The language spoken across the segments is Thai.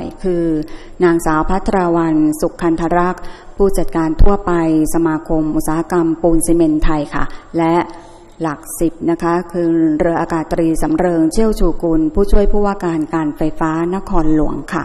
อยคือ นางสาวพัทราวันสุขคันธรักษ์ผู้จัดการทั่วไปสมาคมอุตสาหกรรมปูนซีเมนต์ไทยค่ะ และหลักสิบนะคะ คือเรืออากาศตรีสำเริงเชี่ยวชูกุล ผู้ช่วยผู้ว่าการการไฟฟ้านครหลวงค่ะ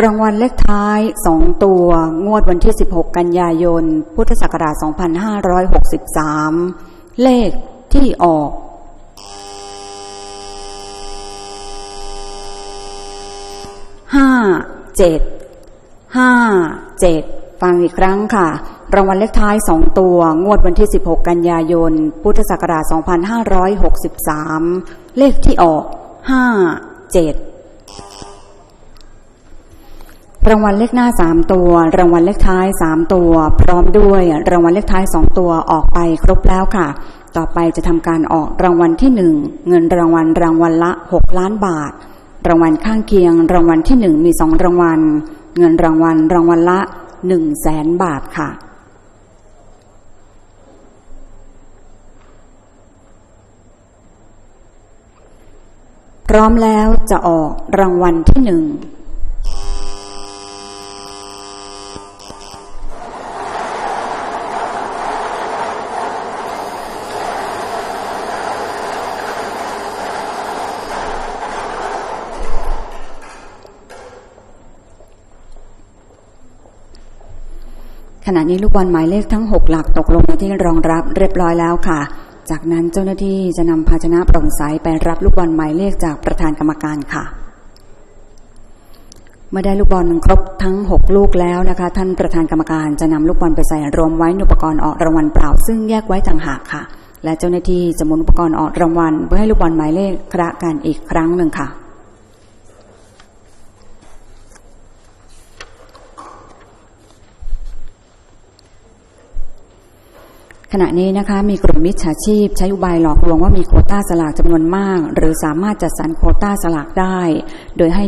รางวัลเลขท้าย2ตัว งวดวันที่ 16 กันยายน พุทธศักราช 2563 เลขที่ออก ห้าเจ็ด ห้าเจ็ด ฟังอีกครั้งค่ะ รางวัลเลขท้าย2ตัว งวดวันที่ 16 กันยายน พุทธศักราช 2563 เลขที่ออก5 7 รางวัลเลขหน้า 3 ตัว รางวัลเลขท้าย 3 ตัว พร้อมด้วย รางวัลเลขท้าย 2 ตัวออกไปครบแล้วค่ะ ต่อไปจะทำการออกรางวัลที่ 1 เงินรางวัลรางวัลละ 6 ล้านบาท รางวัลข้างเคียง รางวัลที่ 1 มี 2 รางวัล เงินรางวัลรางวัลละ1แสนบาทค่ะพร้อมแล้วจะออกรางวัลที่หนึ่ง ขณะนี้ลูกบอลหมายเลขทั้ง 6 หลักตกลงในที่รองรับเรียบร้อยแล้วค่ะ จากนั้นเจ้าหน้าที่จะนำภาชนะโปร่งใสไปรับลูกบอลหมายเลขจากประธานกรรมการค่ะ เมื่อได้ลูกบอลครบทั้ง 6 ลูกแล้วนะคะ ท่านประธานกรรมการจะนำลูกบอลไปใส่รวมไว้ในอุปกรณ์ออกรางวัลเปล่า ซึ่งแยกไว้ต่างหากค่ะ และเจ้าหน้าที่จะหมุนอุปกรณ์ออกรางวัลเพื่อให้ลูกบอลหมายเลขคระกันอีกครั้งหนึ่งค่ะ ขณะนี้นะคะมีกลุ่มมิจฉาชีพ ใช้อุบายหลอกลวงว่ามีโคต้าสลากจำนวนมาก หรือสามารถจัดสรรโคต้าสลากได้ โดยให้